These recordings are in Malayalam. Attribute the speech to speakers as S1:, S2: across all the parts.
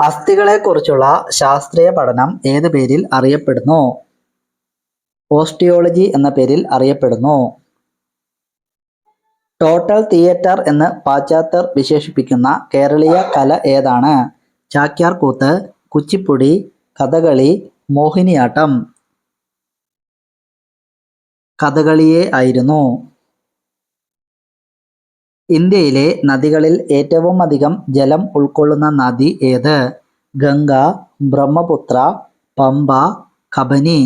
S1: അസ്ഥികളെക്കുറിച്ചുള്ള ശാസ്ത്രീയ പഠനം ഏത് പേരിൽ അറിയപ്പെടുന്നു? ഓസ്റ്റിയോളജി എന്ന പേരിൽ അറിയപ്പെടുന്നു. ടോട്ടൽ തിയേറ്റർ എന്ന് പാശ്ചാത്യർ വിശേഷിപ്പിക്കുന്ന കേരളീയ കല ഏതാണ്? ചാക്യാർകൂത്ത് കുച്ചിപ്പുടി കഥകളി മോഹിനിയാട്ടം. കഥകളിയെ ആയിരുന്നു. ഇന്ത്യയിലെ നദികളിൽ ഏറ്റവും അധികം ജലം ഉൾക്കൊള്ളുന്ന നദി ഏത്? ഗംഗ ബ്രഹ്മപുത്ര പമ്പ കബനി.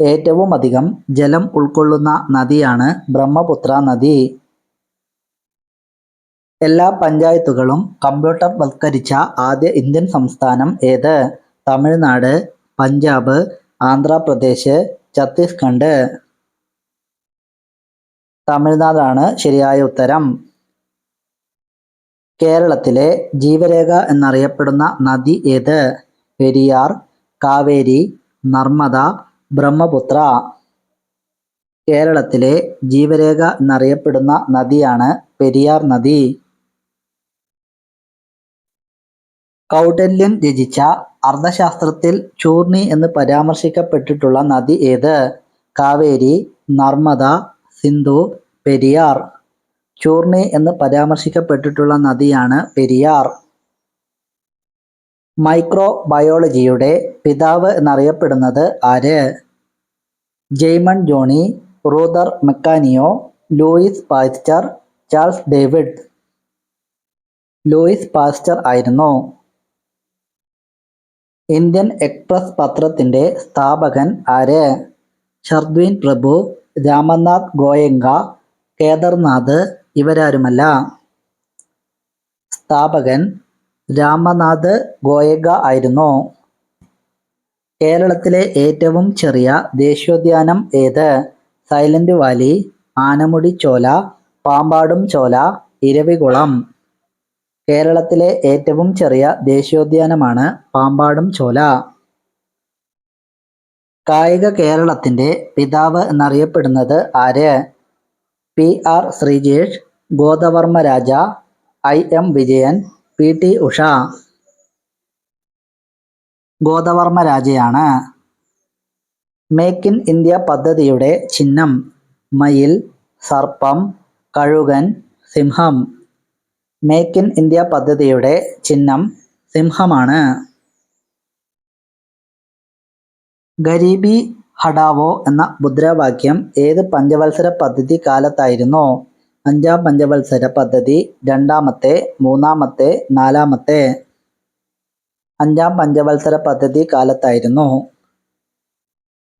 S1: ഏറ്റവും അധികം ജലം ഉൾക്കൊള്ളുന്ന നദിയാണ് ബ്രഹ്മപുത്ര നദി. എല്ലാ പഞ്ചായത്തുകളും കമ്പ്യൂട്ടർ വൽക്കരിച്ച ആദ്യ ഇന്ത്യൻ സംസ്ഥാനം ഏത്? തമിഴ്നാട് പഞ്ചാബ് ആന്ധ്രാപ്രദേശ് ഛത്തീസ്ഗഡ്. തമിഴ്നാടാണ് ശരിയായ ഉത്തരം. കേരളത്തിലെ ജീവരേഖ എന്നറിയപ്പെടുന്ന നദി ഏത്? പെരിയാർ കാവേരി നർമ്മദ ബ്രഹ്മപുത്ര. കേരളത്തിലെ ജീവരേഖ എന്നറിയപ്പെടുന്ന നദിയാണ് പെരിയാർ നദി. കൗടല്യൻ രചിച്ച അർത്ഥശാസ്ത്രത്തിൽ ചൂർണി എന്ന് പരാമർശിക്കപ്പെട്ടിട്ടുള്ള നദി ഏത്? കാവേരി നർമ്മദ സിന്ധു പെരിയാർ. ചൂർണി എന്ന് പരാമർശിക്കപ്പെട്ടിട്ടുള്ള നദിയാണ് പെരിയാർ. മൈക്രോ ബയോളജിയുടെ പിതാവ് എന്നറിയപ്പെടുന്നത് ആര്? ജെയ്മൺ ജോണി റൂദർ മെക്കാനിയോ Louis Pasteur Charles David. Louis Pasteur ആയിരുന്നു. ഇന്ത്യൻ എക്സ്പ്രസ് പത്രത്തിന്റെ സ്ഥാപകൻ ആര്? ഷർദ്വീൻ പ്രഭു രാമനാഥ് ഗോയങ്ക കേദർനാഥ് ഇവരാരുമല്ല. സ്ഥാപകൻ രാമനാഥ് ഗോയങ്ക ആയിരുന്നു. കേരളത്തിലെ ഏറ്റവും ചെറിയ ദേശീയോദ്യാനം ഏത്? Silent valley Anamudi Shola Pambadum Shola Eravikulam. കേരളത്തിലെ ഏറ്റവും ചെറിയ ദേശീയോദ്യാനമാണ് പാമ്പാടും ചോല. കായിക കേരളത്തിന്റെ പിതാവ് എന്നറിയപ്പെടുന്നത് ആര്? P R Sreejesh Godavarma Raja I M Vijayan P T Usha. Godavarma രാജയാണ്. Make in India പദ്ധതിയുടെ ചിഹ്നം മയിൽ സർപ്പം കഴുകൻ സിംഹം. മേക്ക് ഇൻ ഇന്ത്യ പദ്ധതിയുടെ ചിഹ്നം സിംഹമാണ്. ഗരീബി ഹടാവോ എന്ന മുദ്രാവാക്യം ഏത് പഞ്ചവത്സര പദ്ധതി കാലത്തായിരുന്നു? അഞ്ചാം പഞ്ചവത്സര പദ്ധതി രണ്ടാമത്തെ മൂന്നാമത്തെ നാലാമത്തെ. അഞ്ചാം പഞ്ചവത്സര പദ്ധതി കാലത്തായിരുന്നു.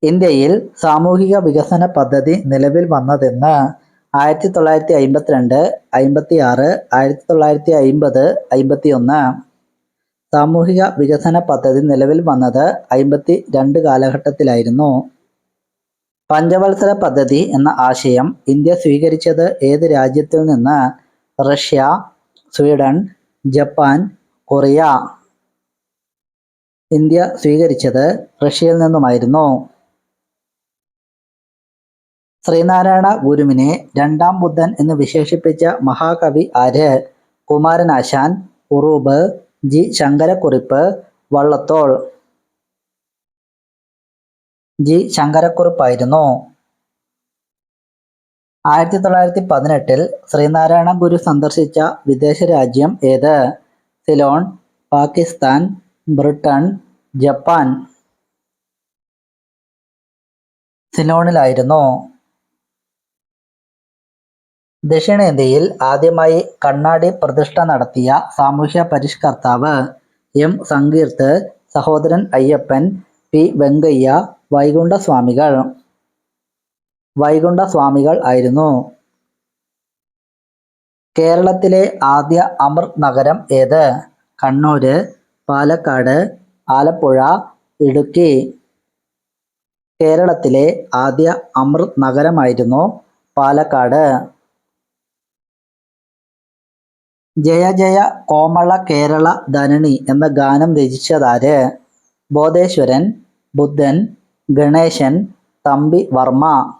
S1: ഇന്ത്യയിൽ സാമൂഹിക വികസന പദ്ധതി നിലവിൽ വന്നതെന്ന് ആയിരത്തി തൊള്ളായിരത്തി അമ്പത്തിരണ്ട് അമ്പത്തി ആറ് ആയിരത്തി തൊള്ളായിരത്തി അമ്പത് അമ്പത്തി ഒന്ന് സാമൂഹിക വികസന പദ്ധതി നിലവിൽ വന്നത് അമ്പത്തി രണ്ട് കാലഘട്ടത്തിലായിരുന്നു. പഞ്ചവത്സര പദ്ധതി എന്ന ആശയം ഇന്ത്യ സ്വീകരിച്ചത് ഏത് രാജ്യത്തിൽ നിന്ന്? Russia Sweden Japan Korea. India സ്വീകരിച്ചത് റഷ്യയിൽ നിന്നുമായിരുന്നു. ശ്രീനാരായണ ഗുരുവിനെ രണ്ടാം ബുദ്ധൻ എന്ന് വിശേഷിപ്പിച്ച മഹാകവി ആര്? കുമാരനാശാൻ ഉറൂബ് ജി ശങ്കരക്കുറിപ്പ് വള്ളത്തോൾ. ജി ശങ്കരക്കുറിപ്പായിരുന്നു. ആയിരത്തി തൊള്ളായിരത്തി പതിനെട്ടിൽ ശ്രീനാരായണ ഗുരു സന്ദർശിച്ച വിദേശ രാജ്യം ഏത്? Ceylon Pakistan Britain Japan. സിലോണിലായിരുന്നു. ദക്ഷിണേന്ത്യയിൽ ആദ്യമായി കണ്ണാടി പ്രതിഷ്ഠ നടത്തിയ സാമൂഹ്യ പരിഷ്കർത്താവ് എം സങ്കീർത്ത് സഹോദരൻ അയ്യപ്പൻ പി വെങ്കയ്യ വൈകുണ്ഠസ്വാമികൾ വൈകുണ്ഠസ്വാമികൾ വൈകുണ്ഠ സ്വാമികൾ ആയിരുന്നു. കേരളത്തിലെ ആദ്യ അമർ നഗരം ഏത്? കണ്ണൂര് പാലക്കാട് ആലപ്പുഴ ഇടുക്കി. കേരളത്തിലെ ആദ്യ അമൃത് നഗരമായിരുന്നു പാലക്കാട്. ജയ ജയ കോമള കേരള ധനണി എന്ന ഗാനം രചിച്ചതാര്? ബോധേശ്വരൻ ബുദ്ധൻ ഗണേശൻ തമ്പി വർമ്മ.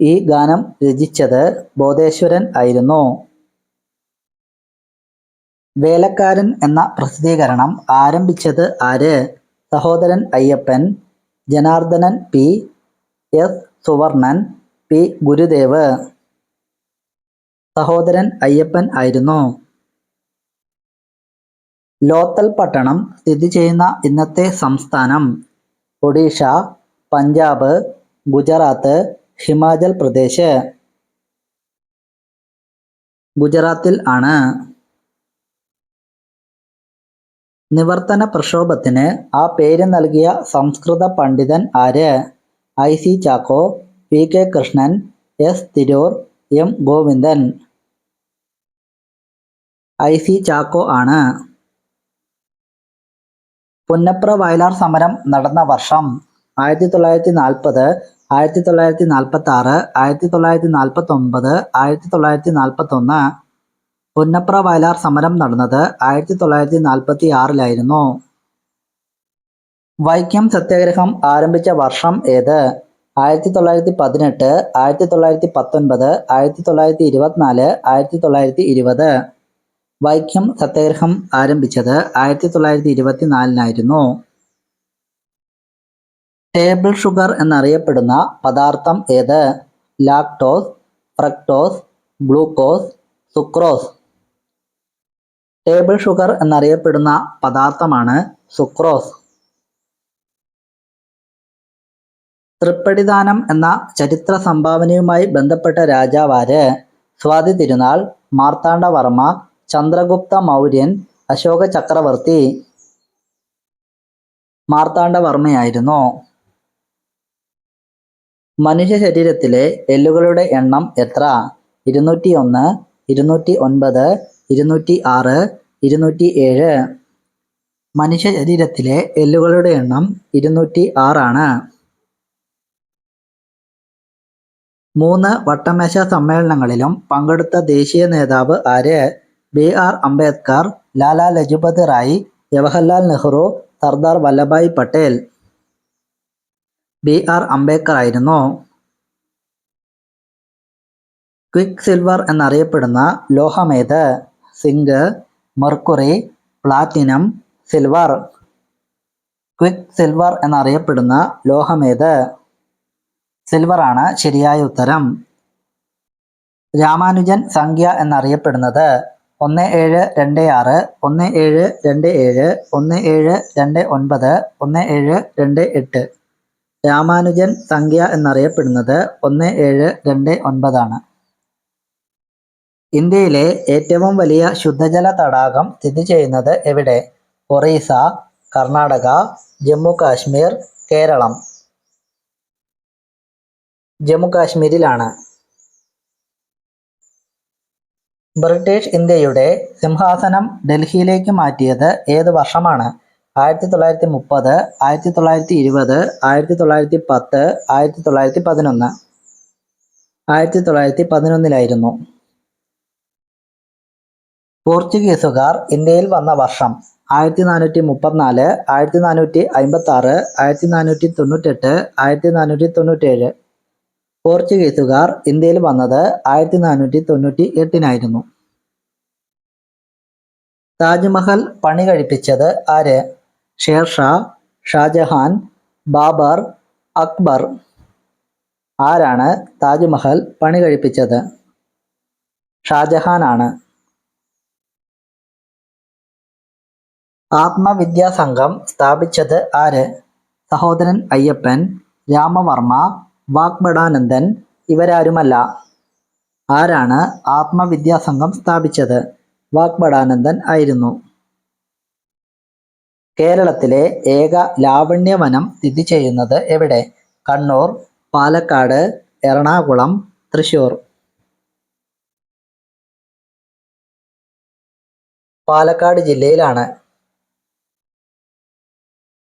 S1: ഈ ഗാനം രചിച്ചത് ബോധേശ്വരൻ ആയിരുന്നു. വേലക്കാരൻ എന്ന പ്രസിദ്ധീകരണം ആരംഭിച്ചത് ആര്? Sahodaran Ayyappan Janardanan P. S. Suvarnan P. Gurudev. Sahodaran Ayyappan ആയിരുന്നു. ലോത്തൽ പട്ടണം സ്ഥിതി ചെയ്യുന്ന ഇന്നത്തെ സംസ്ഥാനം ഒഡീഷ പഞ്ചാബ് ഗുജറാത്ത് ഹിമാചൽ പ്രദേശ്. ഗുജറാത്തിൽ ആണ്. നിവർത്തന പ്രക്ഷോഭത്തിന് ആ പേര് നൽകിയ സംസ്കൃത പണ്ഡിതൻ ആര്? I. C. Chacko P K. Krishnan S. Tirur M Govindan. I C Chacko ആണ്. പുന്നപ്ര വയലാർ സമരം നടന്ന വർഷം ആയിരത്തി തൊള്ളായിരത്തി നാൽപ്പത് ആയിരത്തി തൊള്ളായിരത്തി നാൽപ്പത്തി ആറ് ആയിരത്തി തൊള്ളായിരത്തി നാൽപ്പത്തി ഒമ്പത് ആയിരത്തി തൊള്ളായിരത്തി നാൽപ്പത്തി ഒന്ന് പുന്നപ്ര വയലാർ സമരം നടന്നത് ആയിരത്തി തൊള്ളായിരത്തി നാൽപ്പത്തി ആറിലായിരുന്നു വൈക്കം സത്യാഗ്രഹം ആരംഭിച്ച വർഷം ഏത്? ആയിരത്തി തൊള്ളായിരത്തി പതിനെട്ട് ആയിരത്തി തൊള്ളായിരത്തി പത്തൊൻപത് ആയിരത്തി തൊള്ളായിരത്തി ഇരുപത്തിനാല് ആയിരത്തി തൊള്ളായിരത്തി ഇരുപത് വൈക്കം സത്യാഗ്രഹം ആരംഭിച്ചത് ആയിരത്തി തൊള്ളായിരത്തി ഇരുപത്തിനാലിനായിരുന്നു ടേബിൾ ഷുഗർ എന്നറിയപ്പെടുന്ന പദാർത്ഥം ഏത്? Lactose fructose glucose sucrose. Table sugar എന്നറിയപ്പെടുന്ന പദാർത്ഥമാണ് സുക്രോസ്. തൃപ്പടിദാനം എന്ന ചരിത്ര സംഭാവനയുമായി ബന്ധപ്പെട്ട രാജാവാര് സ്വാതി തിരുനാൾ മാർത്താണ്ഡവർമ്മ ചന്ദ്രഗുപ്ത മൗര്യൻ അശോക ചക്രവർത്തി മാർത്താണ്ഡവർമ്മയായിരുന്നു മനുഷ്യ ശരീരത്തിലെ എല്ലുകളുടെ എണ്ണം എത്ര? ഇരുന്നൂറ്റി ഒന്ന് ഇരുന്നൂറ്റി ഒൻപത് ഇരുന്നൂറ്റി ആറ് ഇരുന്നൂറ്റി ഏഴ് മനുഷ്യ ശരീരത്തിലെ എല്ലുകളുടെ എണ്ണം ഇരുന്നൂറ്റി ആറാണ് മൂന്ന് വട്ടമേശ സമ്മേളനങ്ങളിലും പങ്കെടുത്ത ദേശീയ നേതാവ് ആര്? B R Ambedkar Lala Lajpat Rai Jawaharlal Nehru Sardar Vallabhbhai Patel. B R Ambedkar ആയിരുന്നു. ക്വിക്ക് സിൽവർ എന്നറിയപ്പെടുന്ന ലോഹമേത് zinc mercury platinum silver. Quicksilver എന്നറിയപ്പെടുന്ന ലോഹമേത്. സിൽവർ ആണ് ശരിയായ ഉത്തരം. രാമാനുജൻ സംഖ്യ എന്നറിയപ്പെടുന്നത് ഒന്ന് ഏഴ് രണ്ട് ആറ് ഒന്ന് ഏഴ് രണ്ട് ഏഴ് ഒന്ന് ഏഴ് രണ്ട് ഒൻപത് ഒന്ന് ഏഴ് രണ്ട് എട്ട്. രാമാനുജൻ സംഖ്യ എന്നറിയപ്പെടുന്നത് ഒന്ന് ഏഴ് രണ്ട് ഒൻപതാണ്. ഇന്ത്യയിലെ ഏറ്റവും വലിയ ശുദ്ധജല തടാകം സ്ഥിതി ചെയ്യുന്നത് എവിടെ? ഒറീസ കർണാടക ജമ്മു കാശ്മീർ കേരളം. ജമ്മു കാശ്മീരിലാണ് ബ്രിട്ടീഷ് ഇന്ത്യയുടെ സിംഹാസനം ഡൽഹിയിലേക്ക് മാറ്റിയത് ഏത് വർഷമാണ്? ആയിരത്തി തൊള്ളായിരത്തി മുപ്പത് ആയിരത്തി തൊള്ളായിരത്തി ഇരുപത് ആയിരത്തി തൊള്ളായിരത്തി പത്ത് ആയിരത്തി തൊള്ളായിരത്തി പതിനൊന്ന് ആയിരത്തി തൊള്ളായിരത്തി പതിനൊന്നിലായിരുന്നു പോർച്ചുഗീസുകാർ ഇന്ത്യയിൽ വന്ന വർഷം ആയിരത്തി നാനൂറ്റി മുപ്പത്തിനാല് ആയിരത്തി നാനൂറ്റി അമ്പത്തി ആറ് ആയിരത്തി നാനൂറ്റി തൊണ്ണൂറ്റെട്ട് ആയിരത്തി നാനൂറ്റി തൊണ്ണൂറ്റേഴ് പോർച്ചുഗീസുകാർ ഇന്ത്യയിൽ വന്നത് ആയിരത്തി നാനൂറ്റി തൊണ്ണൂറ്റി എട്ടിനായിരുന്നു താജ്മഹൽ പണി കഴിപ്പിച്ചത് ആര്? ഷേർഷാ ഷാജഹാൻ ബാബർ അക്ബർ. ആരാണ് താജ്മഹൽ പണി കഴിപ്പിച്ചത്? ഷാജഹാനാണ് ആത്മവിദ്യാസംഘം ആത്മവിദ്യാ സംഘം സ്ഥാപിച്ചത് ആര്? സഹോദരൻ അയ്യപ്പൻ രാമവർമ്മ വാഗ്ബടാനന്ദൻ ഇവരാരുമല്ല. ആരാണ് ആത്മവിദ്യാസംഘം സ്ഥാപിച്ചത്? വാഗ്ബടാനന്ദൻ ആയിരുന്നു. കേരളത്തിലെ ഏക ലാവണ്യവനം സ്ഥിതി ചെയ്യുന്നത് എവിടെ? കണ്ണൂർ പാലക്കാട് എറണാകുളം തൃശൂർ പാലക്കാട് ജില്ലയിലാണ്.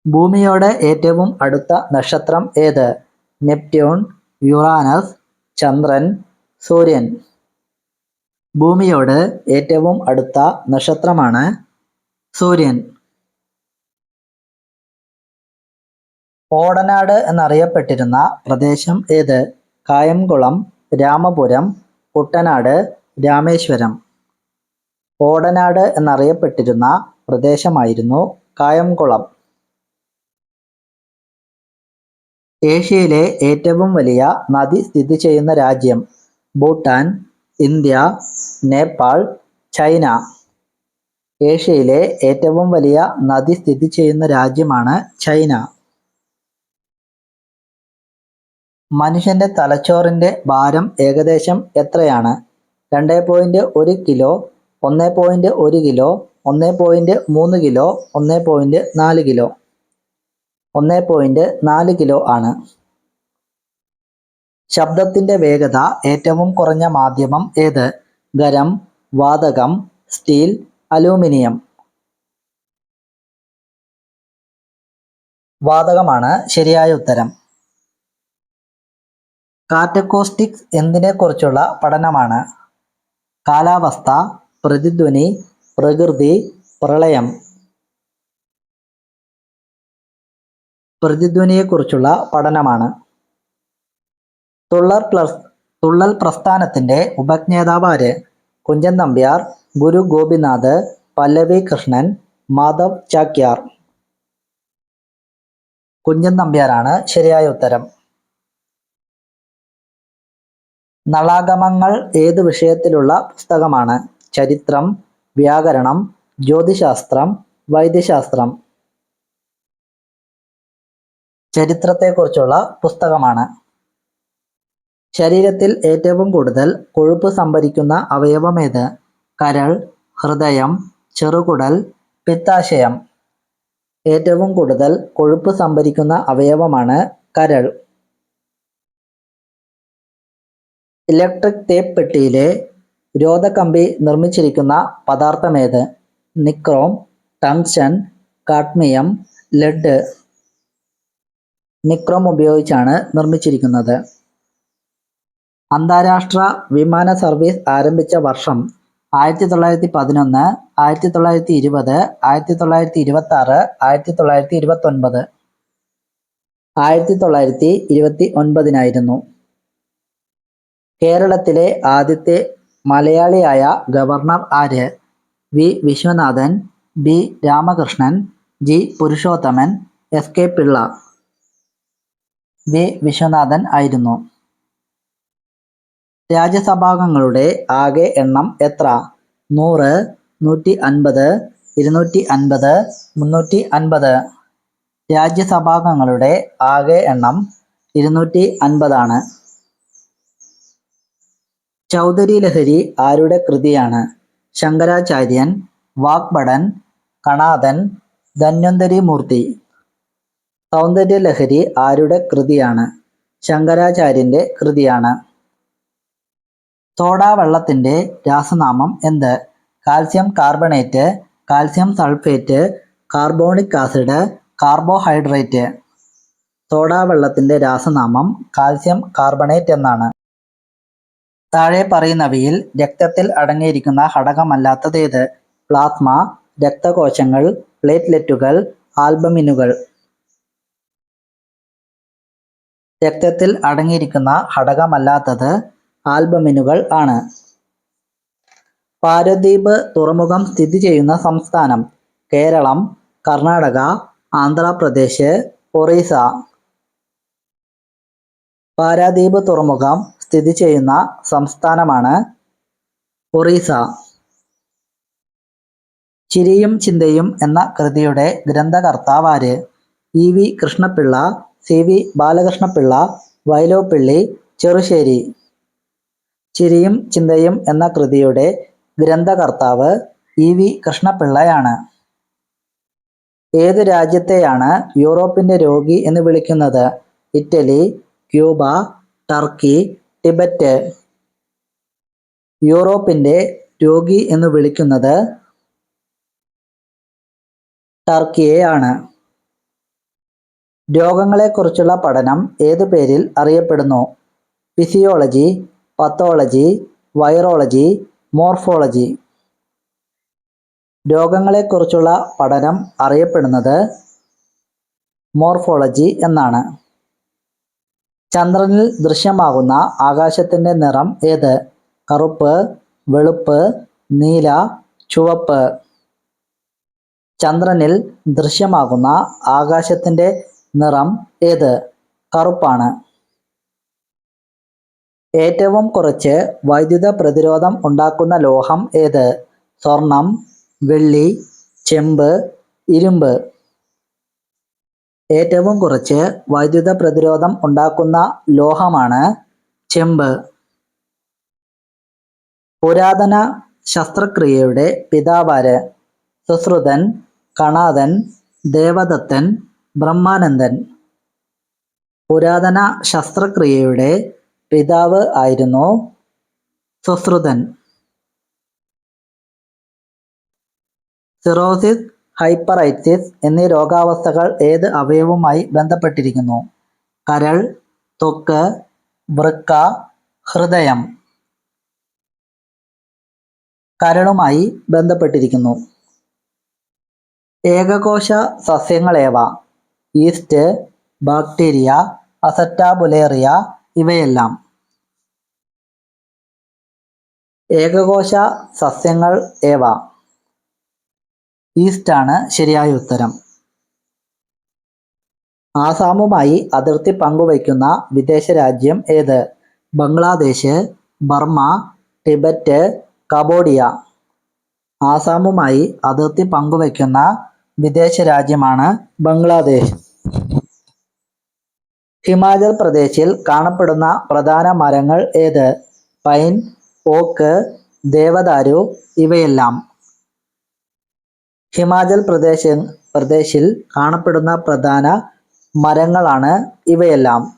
S1: ഭൂമിയോട് ഏറ്റവും അടുത്ത നക്ഷത്രം ഏത്? നെപ്റ്റ്യൂൺ യുറാനസ് ചന്ദ്രൻ സൂര്യൻ. ഭൂമിയോട് ഏറ്റവും അടുത്ത നക്ഷത്രമാണ് സൂര്യൻ. ഓടനാട് എന്നറിയപ്പെട്ടിരുന്ന പ്രദേശം ഏത്? കായംകുളം രാമപുരം കുട്ടനാട് രാമേശ്വരം. ഓടനാട് എന്നറിയപ്പെട്ടിരുന്ന പ്രദേശമായിരുന്നു കായംകുളം. ഏഷ്യയിലെ ഏറ്റവും വലിയ നദി സ്ഥിതി ചെയ്യുന്ന രാജ്യം ഭൂട്ടാൻ ഇന്ത്യ നേപ്പാൾ ചൈന. ഏഷ്യയിലെ ഏറ്റവും വലിയ നദി സ്ഥിതി ചെയ്യുന്ന രാജ്യമാണ് ചൈന. മനുഷ്യന്റെ തലച്ചോറിന്റെ ഭാരം ഏകദേശം എത്രയാണ്? രണ്ട് പോയിന്റ് ഒരു കിലോ ഒന്ന് പോയിന്റ് ഒരു കിലോ ഒന്ന് പോയിന്റ് മൂന്ന് കിലോ ഒന്ന് പോയിന്റ് നാല് കിലോ. ഒന്ന് പോയിന്റ് നാല് കിലോ ആണ്. ശബ്ദത്തിന്റെ വേഗത ഏറ്റവും കുറഞ്ഞ മാധ്യമം ഏത്? ഖരം വാതകം സ്റ്റീൽ അലൂമിനിയം. വാതകമാണ് ശരിയായ ഉത്തരം. കാറ്റക്കോസ്റ്റിക്സ് എന്തിനെക്കുറിച്ചുള്ള പഠനമാണ്? കാലാവസ്ഥ പ്രതിധ്വനി പ്രകൃതി പ്രളയം. പ്രതിധ്വനിയെക്കുറിച്ചുള്ള പഠനമാണ്. തുള്ളർ പ്ലസ് തുള്ളൽ പ്രസ്ഥാനത്തിന്റെ ഉപജ്ഞേതാവാര് കുഞ്ചൻ നമ്പ്യാർ ഗുരു ഗോപിനാഥ് പല്ലവി കൃഷ്ണൻ മാധവ് ചാക്യാർ. കുഞ്ചൻ നമ്പ്യാരാണ് ശരിയായ ഉത്തരം. നളാഗമങ്ങൾ ഏത് വിഷയത്തിലുള്ള പുസ്തകമാണ്? ചരിത്രം വ്യാകരണം ജ്യോതിശാസ്ത്രം വൈദ്യശാസ്ത്രം. ചരിത്രത്തെക്കുറിച്ചുള്ള പുസ്തകമാണ്. ശരീരത്തിൽ ഏറ്റവും കൂടുതൽ കൊഴുപ്പ് സംഭരിക്കുന്ന അവയവമേത് കരൾ ഹൃദയം ചെറുകുടൽ പിത്താശയം. ഏറ്റവും കൂടുതൽ കൊഴുപ്പ് സംഭരിക്കുന്ന അവയവമാണ് കരൾ. ഇലക്ട്രിക് തേപ്പ് പെട്ടിയിലെ രോധകമ്പി നിർമ്മിച്ചിരിക്കുന്ന പദാർത്ഥമേത് nichrome tungsten cadmium lead. Nichrome ഉപയോഗിച്ചാണ് നിർമ്മിച്ചിരിക്കുന്നത്. അന്താരാഷ്ട്ര വിമാന സർവീസ് ആരംഭിച്ച വർഷം ആയിരത്തി തൊള്ളായിരത്തി പതിനൊന്ന് ആയിരത്തി തൊള്ളായിരത്തി ഇരുപത് ആയിരത്തി തൊള്ളായിരത്തി ഇരുപത്തി ആറ് ആയിരത്തി തൊള്ളായിരത്തി ഇരുപത്തി ഒൻപത് ആയിരത്തി തൊള്ളായിരത്തി ഇരുപത്തി ഒൻപതിനായിരുന്നു കേരളത്തിലെ ആദ്യത്തെ മലയാളിയായ ഗവർണർ ആര്? V. Viswanathan B. Ramakrishnan G. Purushothaman S. K. Pillai. V. Viswanathan ആയിരുന്നു. രാജ്യസഭാംഗങ്ങളുടെ ആകെ എണ്ണം എത്ര? നൂറ് നൂറ്റി അൻപത് ഇരുന്നൂറ്റി അൻപത് മുന്നൂറ്റി അൻപത് രാജ്യസഭാംഗങ്ങളുടെ ആകെ എണ്ണം ഇരുന്നൂറ്റി അൻപതാണ് ചൗധരി ലഹരി ആരുടെ കൃതിയാണ്? ശങ്കരാചാര്യൻ വാഗ്ഭടൻ കണാദൻ ധന്വന്തരി മൂർത്തി സൗന്ദര്യലഹരി ആരുടെ കൃതിയാണ്? ശങ്കരാചാര്യന്റെ കൃതിയാണ്. സോഡാ വെള്ളത്തിന്റെ രാസനാമം എന്ത്? Calcium carbonate calcium sulphate carbonic acid carbohydrate. Soda വെള്ളത്തിന്റെ രാസനാമം കാൽസ്യം കാർബണേറ്റ് എന്നാണ്. താഴെ പറയുന്നവയിൽ രക്തത്തിൽ അടങ്ങിയിരിക്കുന്ന ഘടകമല്ലാത്തതേത് പ്ലാസ്മ രക്തകോശങ്ങൾ പ്ലേറ്റ്ലെറ്റുകൾ ആൽബമിനുകൾ. രക്തത്തിൽ അടങ്ങിയിരിക്കുന്ന ഘടകമല്ലാത്തത് ആൽബമിനുകൾ ആണ്. പാരദ്വീപ് തുറമുഖം സ്ഥിതി ചെയ്യുന്ന സംസ്ഥാനം കേരളം കർണാടക ആന്ധ്രാപ്രദേശ് ഒറീസ. പാരാദ്വീപ് തുറമുഖം സ്ഥിതി ചെയ്യുന്ന സംസ്ഥാനമാണ് ഒറീസ. ചിരിയും ചിന്തയും എന്ന കൃതിയുടെ ഗ്രന്ഥകർത്താവാര് E V Krishnapillai C V Balakrishnapillai Vyloppilli Cherussery. ചിരിയും ചിന്തയും എന്ന കൃതിയുടെ ഗ്രന്ഥകർത്താവ് ഇ വി കൃഷ്ണപിള്ളയാണ്. ഏത് രാജ്യത്തെയാണ് യൂറോപ്പിന്റെ രോഗി എന്ന് വിളിക്കുന്നത്? Italy Cuba Turkey Tibet. യൂറോപ്പിന്റെ രോഗി എന്ന് വിളിക്കുന്നത് ടർക്കിയെ ആണ് രോഗങ്ങളെക്കുറിച്ചുള്ള പഠനം ഏതു പേരിൽ അറിയപ്പെടുന്നു? Physiology pathology virology morphology. രോഗങ്ങളെക്കുറിച്ചുള്ള പഠനം അറിയപ്പെടുന്നത് മോർഫോളജി എന്നാണ്. ചന്ദ്രനിൽ ദൃശ്യമാകുന്ന ആകാശത്തിന്റെ നിറം ഏത്? കറുപ്പ് വെളുപ്പ് നീല ചുവപ്പ്. ചന്ദ്രനിൽ ദൃശ്യമാകുന്ന ആകാശത്തിന്റെ നിറം ഏത്? കറുപ്പാണ്. ഏറ്റവും കുറച്ച് വൈദ്യുത പ്രതിരോധം ഉണ്ടാക്കുന്ന ലോഹം ഏത്? സ്വർണം വെള്ളി ചെമ്പ് ഇരുമ്പ്. ഏറ്റവും കുറച്ച് വൈദ്യുത പ്രതിരോധം ഉണ്ടാക്കുന്ന ലോഹമാണ് ചെമ്പ്. പുരാതന ശസ്ത്രക്രിയയുടെ പിതാവാര് സുശ്രുതൻ കണാതൻ ദേവദത്തൻ ബ്രഹ്മാനന്ദൻ പുരാതന ശസ്ത്രക്രിയയുടെ പിതാവ് ആയിരുന്നു സുശ്രുതൻ. സിറോസിസ് ഹൈപ്പറൈറ്റിസ് എന്നീ രോഗാവസ്ഥകൾ ഏത് അവയവുമായി ബന്ധപ്പെട്ടിരിക്കുന്നു? കരൾ തൊക്ക് വൃക്ക ഹൃദയം കരളുമായി ബന്ധപ്പെട്ടിരിക്കുന്നു. ഏകകോശ സസ്യങ്ങളേവ? ഈസ്റ്റ് ബാക്ടീരിയ അസറ്റാബുലേറിയ ഇവയെല്ലാം. ഏകകോശ സസ്യങ്ങൾ ഏവ? ഈസ്റ്റാണ് ശരിയായ ഉത്തരം. ആസാമുമായി അതിർത്തി പങ്കുവയ്ക്കുന്ന വിദേശ രാജ്യം ഏത്? Bangladesh Burma Tibet Cambodia. ആസാമുമായി അതിർത്തി പങ്കുവയ്ക്കുന്ന വിദേശ രാജ്യമാണ് ബംഗ്ലാദേശ്. ഹിമാചൽ പ്രദേശിൽ കാണപ്പെടുന്ന പ്രധാന മരങ്ങൾ ഏത്? പൈൻ ഓക്ക് ദേവദാരു ഇവയെല്ലാം. ഹിമാചൽ പ്രദേശ പ്രദേശിൽ കാണപ്പെടുന്ന പ്രധാന മരങ്ങളാണ് ഇവയെല്ലാം.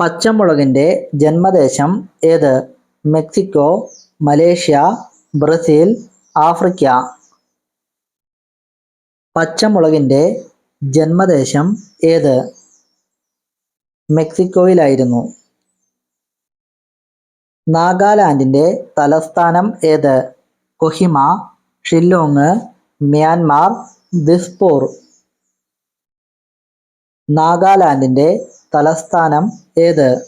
S1: പച്ചമുളകിന്റെ ജന്മദേശം ഏത്? Mexico Malaysia Brazil Africa. പച്ചമുളകിന്റെ ജന്മദേശം ഏത്? മെക്സിക്കോയിലായിരുന്നു. നാഗാലാൻഡിന്റെ തലസ്ഥാനം ഏത്? കൊഹിമ ഷില്ലോങ് മ്യാൻമാർ ദിസ്പൂർ. നാഗാലാൻഡിന്റെ തലസ്ഥാനം ഏത്?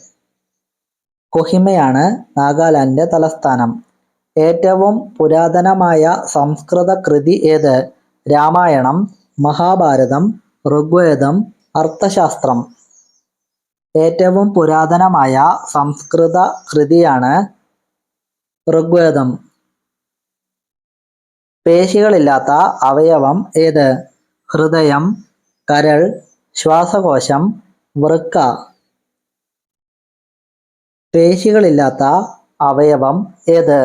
S1: കൊഹിമയാണ് നാഗാലാൻഡിന്റെ തലസ്ഥാനം. ഏറ്റവും പുരാതനമായ സംസ്കൃത കൃതി ഏത്? രാമായണം മഹാഭാരതം ഋഗ്വേദം അർത്ഥശാസ്ത്രം. ഏറ്റവും പുരാതനമായ സംസ്കൃത കൃതിയാണ് ഋഗ്വേദം. പേശികളില്ലാത്ത അവയവം ഏത്? ഹൃദയം കരൾ ശ്വാസകോശം വൃക്ക. പേശികളില്ലാത്ത അവയവം ഏത്?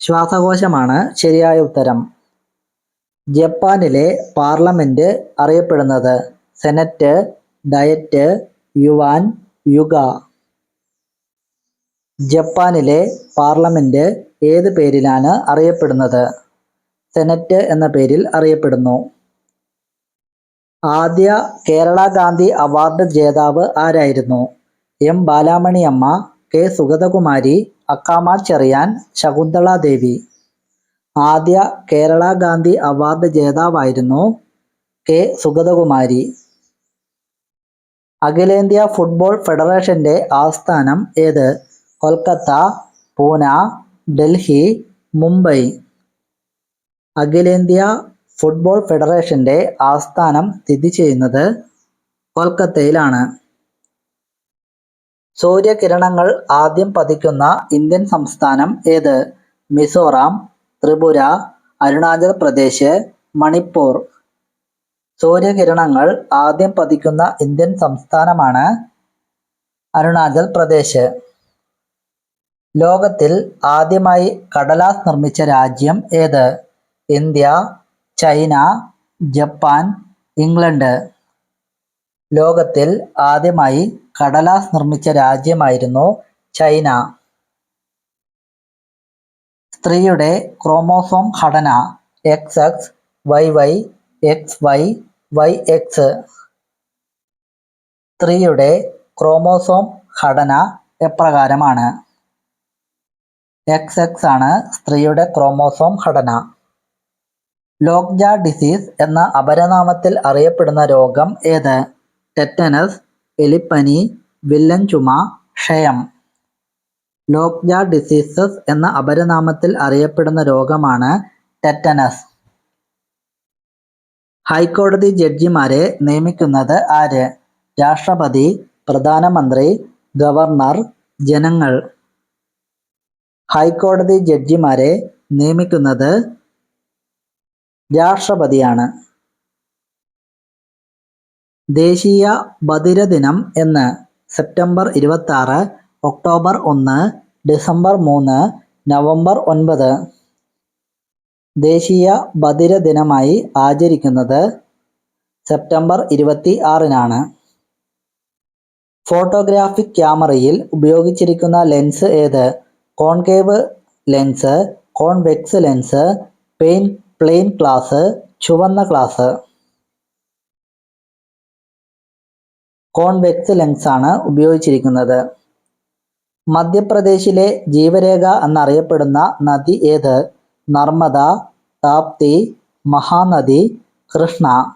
S1: ശ്വാസകോശമാണ് ശരിയായ ഉത്തരം. ജപ്പാനിലെ പാർലമെന്റ് അറിയപ്പെടുന്നത് സെനറ്റ് ഡയറ്റ് യുവാൻ യുഗ ജപ്പാനിലെ പാർലമെന്റ് ഏത് പേരിലാണ് അറിയപ്പെടുന്നത്? സെനറ്റ് എന്ന പേരിൽ അറിയപ്പെടുന്നു. ആദ്യ കേരള ഗാന്ധി അവാർഡ് ജേതാവ് ആരായിരുന്നു? M Balamaniamma K Sugathakumari Akkamma Cherian Shakuntala Devi. ആദ്യ കേരള ഗാന്ധി അവാർഡ് ജേതാവായിരുന്നു കെ സുഗതകുമാരി. അഖിലേന്ത്യാ ഫുട്ബോൾ ഫെഡറേഷന്റെ ആസ്ഥാനം ഏത്? കൊൽക്കത്ത പൂന ഡൽഹി മുംബൈ. അഖിലേന്ത്യാ ഫുട്ബോൾ ഫെഡറേഷന്റെ ആസ്ഥാനം സ്ഥിതി ചെയ്യുന്നത് കൊൽക്കത്തയിലാണ്. സൂര്യകിരണങ്ങൾ ആദ്യം പതിക്കുന്ന ഇന്ത്യൻ സംസ്ഥാനം ഏത്? മിസോറാം ത്രിപുര അരുണാചൽ പ്രദേശ് മണിപ്പൂർ. സൂര്യകിരണങ്ങൾ ആദ്യം പതിക്കുന്ന ഇന്ത്യൻ സംസ്ഥാനമാണ് അരുണാചൽ പ്രദേശ്. ലോകത്തിൽ ആദ്യമായി കടലാസ് നിർമ്മിച്ച രാജ്യം ഏത്? India China Japan England. ലോകത്തിൽ ആദ്യമായി കടലാസ് നിർമ്മിച്ച രാജ്യമായിരുന്നു ചൈന. സ്ത്രീയുടെ ക്രോമോസോം ഘടന X X Y Y X Y Y X സ്ത്രീയുടെ ക്രോമോസോം ഘടന എപ്രകാരമാണ്? എക്സ് എക്സ് ആണ് സ്ത്രീയുടെ ക്രോമോസോം ഘടന. ലോക്ജ ഡിസീസ് എന്ന അപരനാമത്തിൽ അറിയപ്പെടുന്ന രോഗം ഏത്? ടെറ്റനസ് എലിപ്പനി വില്ലൻ ചുമ ക്ഷയം. ലോക്ജ ഡിസീസസ് എന്ന അപരനാമത്തിൽ അറിയപ്പെടുന്ന രോഗമാണ് ടെറ്റനസ്. ഹൈക്കോടതി ജഡ്ജിമാരെ നിയമിക്കുന്നത് ആര്? രാഷ്ട്രപതി പ്രധാനമന്ത്രി ഗവർണർ ജനങ്ങൾ. ഹൈക്കോടതി ജഡ്ജിമാരെ നിയമിക്കുന്നത് രാഷ്ട്രപതിയാണ്. ദേശീയ ബധിര ദിനം എന്ന് സെപ്റ്റംബർ ഇരുപത്തി ഒക്ടോബർ ഒന്ന് ഡിസംബർ മൂന്ന് നവംബർ ഒൻപത്. ദേശീയ ബധിര ദിനമായി ആചരിക്കുന്നത് സെപ്റ്റംബർ ഇരുപത്തി ആറിനാണ് ഫോട്ടോഗ്രാഫിക് ക്യാമറയിൽ ഉപയോഗിച്ചിരിക്കുന്ന ലെൻസ് ഏത്? Concave lens convex lens pain plain glass ചുവന്ന ക്ലാസ് കോൺവെക്സ് ലെൻസ് ആണ് ഉപയോഗിച്ചിരിക്കുന്നത്. മധ്യപ്രദേശിലെ ജീവരേഖ എന്നറിയപ്പെടുന്ന നദി ഏത്? നർമ്മദ താപ്തി മഹാനദി കൃഷ്ണ.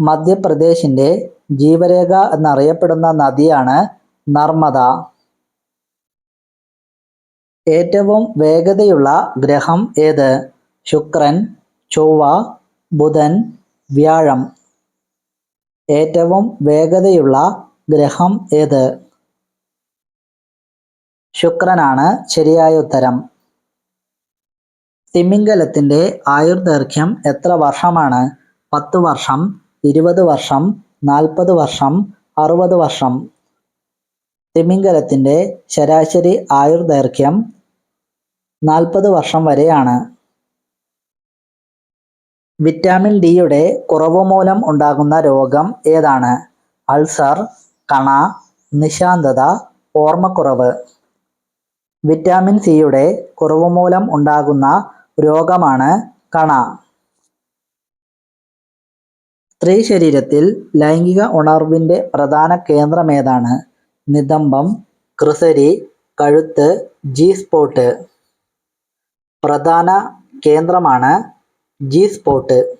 S1: മധ്യപ്രദേശിന്റെ ജീവരേഖ എന്നറിയപ്പെടുന്ന നദിയാണ് നർമ്മദ. ഏറ്റവും വേഗതയുള്ള ഗ്രഹം ഏത്? ശുക്രൻ ചൊവ്വ ബുധൻ വ്യാഴം. ഏറ്റവും വേഗതയുള്ള ഗ്രഹം ഏത്? ശുക്രനാണ് ശരിയായ ഉത്തരം. തിമിംഗലത്തിന്റെ ആയുർദൈർഘ്യം എത്ര വർഷമാണ്? പത്ത് വർഷം ഇരുപത് വർഷം നാൽപ്പത് വർഷം അറുപത് വർഷം. തിമിംഗലത്തിന്റെ ശരാശരി ആയുർദൈർഘ്യം നാൽപ്പത് വർഷം വരെയാണ്. വിറ്റാമിൻ ഡിയുടെ കുറവ് മൂലം ഉണ്ടാകുന്ന രോഗം ഏതാണ്? അൾസർ കണ നിശാന്തത ഓർമ്മക്കുറവ്. വിറ്റാമിൻ സിയുടെ കുറവ് മൂലം ഉണ്ടാകുന്ന രോഗമാണ് കണ. സ്ത്രീ ശരീരത്തിൽ ലൈംഗിക ഉണർവിന്റെ പ്രധാന കേന്ദ്രം ഏതാണ്? നിതംബം ക്രിസരി കഴുത്ത് ജി സ്പോട്ട്. പ്രധാന കേന്ദ്രമാണ് ജി സ്പോട്ട്.